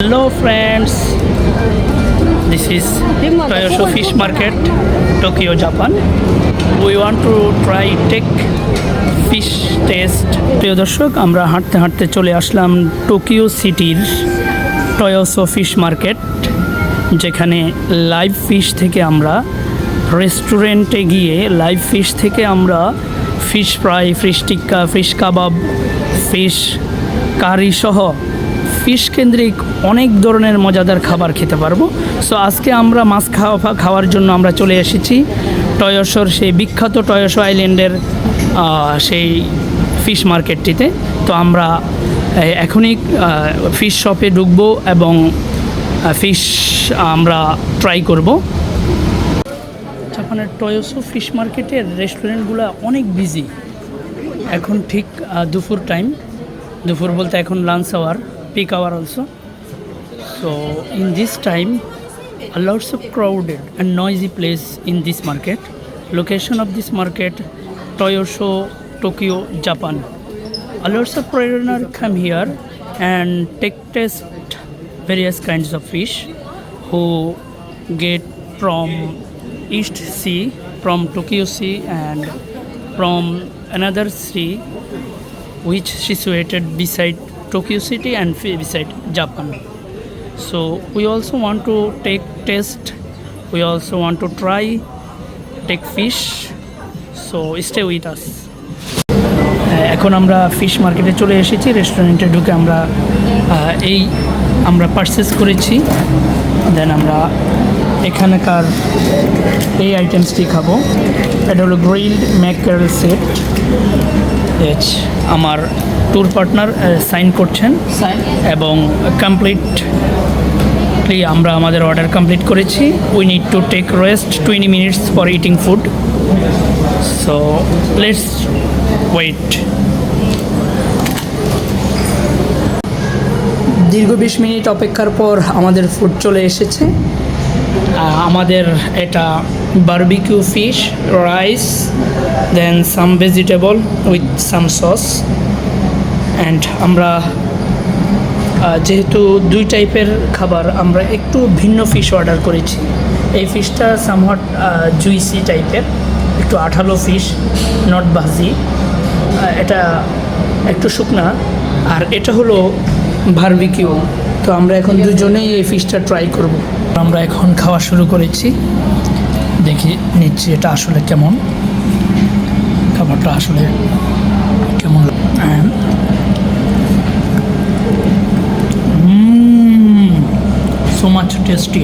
Hello friends, this is Toyosho Fish Market, Tokyo, Japan. We want to try take fish taste. দর্শক আমরা হাঁটতে হাঁটতে চলে আসলাম টোকিও সিটির টয়োসো ফিশ মার্কেট যেখানে লাইভ ফিশ থেকে আমরা রেস্টুরেন্টে গিয়ে লাইভ ফিশ থেকে আমরা fish fry fish tikka fish kebab fish curry সহ ফিশ কেন্দ্রিক অনেক ধরনের মজাদার খাবার খেতে পারব। সো আজকে আমরা মাছ খাওয়া খাওয়ার জন্য আমরা চলে এসেছি টয়সর, সেই বিখ্যাত টয়সো আইল্যান্ডের সেই ফিশ মার্কেটটিতে তো আমরা এখনই ফিশ শপে ঢুকবো এবং ফিশ আমরা ট্রাই করব। জাপানের টয়োসো ফিশ মার্কেটের রেস্টুরেন্টগুলো অনেক বিজি এখন ঠিক দুপুর টাইম দুপুর বলতে এখন lunch hour peak hour also. So in this time, a lots of crowded and noisy place in this market. Location of this market, Toyosho, Tokyo, Japan. A lots of foreigner come here and take test various kinds of fish who get from East Sea, from Tokyo Sea and from another sea which situated beside Tokyo City and beside Japan. So we also want to take test. We also want to try take fish. So stay with us. এখন আমরা fish মার্কেটে চলে এসেছি রেস্টুরেন্টে ঢুকে আমরা এই আমরা পারচেস করেছি দেন আমরা এখানকার এই আইটেমসটি খাব এটা হলো গ্রিলড ম্যাকারেল সেট আমার ট্যুর পার্টনার সাইন করছেন। এবং কমপ্লিটলি আমরা আমাদের অর্ডার কমপ্লিট করেছি। We need to take rest twenty minutes for eating food so let's wait দীর্ঘ বিশ মিনিট অপেক্ষার পর আমাদের ফুড চলে এসেছে। আমাদের এটা barbecue fish rice then some vegetable with some sauce and আমরা যেহেতু দুই টাইপের খাবার, আমরা একটু ভিন্ন ফিশ অর্ডার করেছি। এই ফিশটা সামহট জুইসি টাইপের একটু আঠালো ফিশ নট ভাজি এটা একটু শুকনা। আর এটা হলো বারবিকিউ। তো আমরা এখন দুজনেই এই ফিশটা ট্রাই করব। আমরা এখন খাওয়া শুরু করেছি। দেখি, নিচ্ছি এটা আসলে কেমন? খাবারটা আসলে কেমন? So much tasty